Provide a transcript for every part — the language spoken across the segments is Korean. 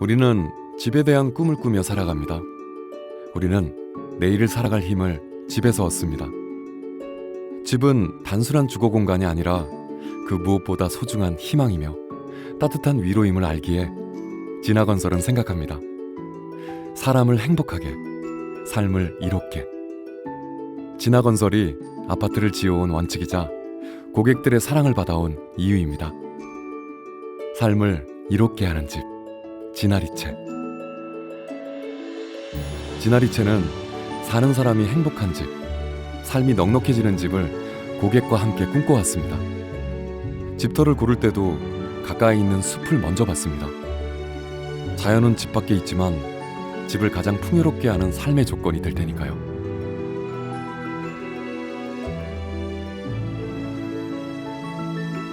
우리는 집에 대한 꿈을 꾸며 살아갑니다. 우리는 내일을 살아갈 힘을 집에서 얻습니다. 집은 단순한 주거 공간이 아니라 그 무엇보다 소중한 희망이며 따뜻한 위로임을 알기에 진화건설은 생각합니다. 사람을 행복하게, 삶을 이롭게. 진화건설이 아파트를 지어온 원칙이자 고객들의 사랑을 받아온 이유입니다. 삶을 이롭게 하는 집, 진아리채. 진아리채는 사는 사람이 행복한 집, 삶이 넉넉해지는 집을 고객과 함께 꿈꿔왔습니다. 집터를 고를 때도 가까이 있는 숲을 먼저 봤습니다. 자연은 집 밖에 있지만 집을 가장 풍요롭게 하는 삶의 조건이 될 테니까요.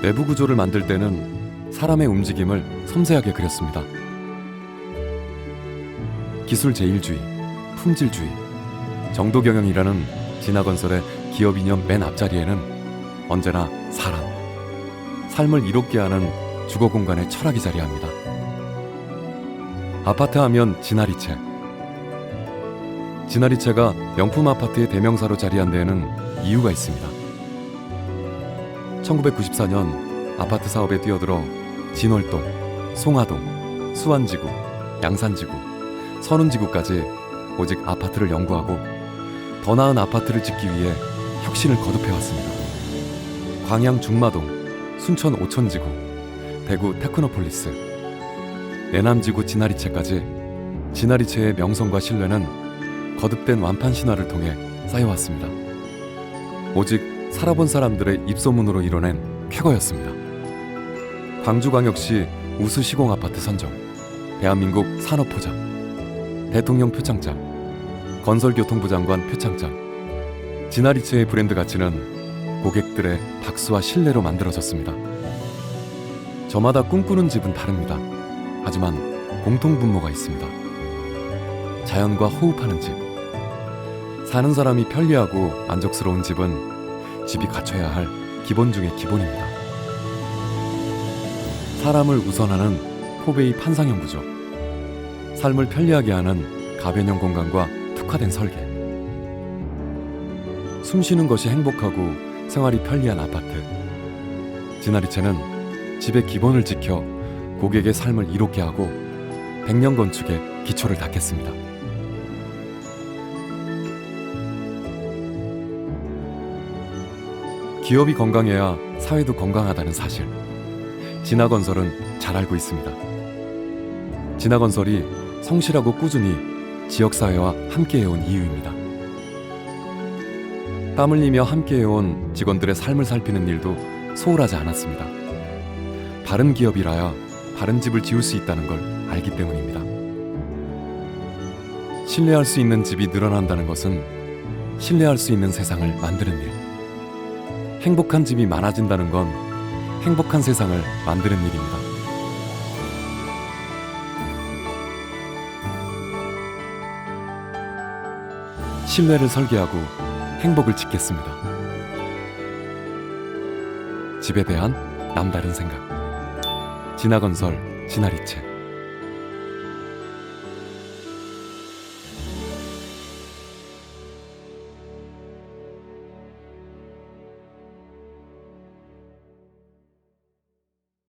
내부 구조를 만들 때는 사람의 움직임을 섬세하게 그렸습니다. 기술 제일주의, 품질주의, 정도 경영이라는 진화건설의 기업 이념 맨 앞자리에는 언제나 사람, 삶을 이롭게 하는 주거 공간의 철학이 자리합니다. 아파트 하면 진아리채. 진아리채가 명품 아파트의 대명사로 자리한 데에는 이유가 있습니다. 1994년 아파트 사업에 뛰어들어 진월동, 송화동, 수완지구, 양산지구, 선운지구까지 오직 아파트를 연구하고 더 나은 아파트를 짓기 위해 혁신을 거듭해왔습니다. 광양 중마동, 순천 오천지구, 대구 테크노폴리스, 내남지구 진아리채까지 진아리채의 명성과 신뢰는 거듭된 완판 신화를 통해 쌓여왔습니다. 오직 살아본 사람들의 입소문으로 이뤄낸 쾌거였습니다. 광주광역시 우수 시공 아파트 선정, 대한민국 산업포장, 대통령 표창장, 건설교통부 장관 표창장, 진아리채의 브랜드 가치는 고객들의 박수와 신뢰로 만들어졌습니다. 저마다 꿈꾸는 집은 다릅니다. 하지만 공통 분모가 있습니다. 자연과 호흡하는 집. 사는 사람이 편리하고 만족스러운 집은 집이 갖춰야 할 기본 중의 기본입니다. 사람을 우선하는 포베이 판상형 구조. 삶을 편리하게 하는 가변형 공간과 특화된 설계. 숨 쉬는 것이 행복하고 생활이 편리한 아파트. 진아리채는 집의 기본을 지켜 고객의 삶을 이롭게 하고 백년 건축의 기초를 닦겠습니다. 기업이 건강해야 사회도 건강하다는 사실. 진화건설은 잘 알고 있습니다. 진화건설이 성실하고 꾸준히 지역사회와 함께해온 이유입니다. 땀 흘리며 함께해온 직원들의 삶을 살피는 일도 소홀하지 않았습니다. 바른 기업이라야 바른 집을 지을 수 있다는 걸 알기 때문입니다. 신뢰할 수 있는 집이 늘어난다는 것은 신뢰할 수 있는 세상을 만드는 일. 행복한 집이 많아진다는 건 행복한 세상을 만드는 일입니다. 신뢰를 설계하고 행복을 짓겠습니다. 집에 대한 남다른 생각. 진화건설 진아리채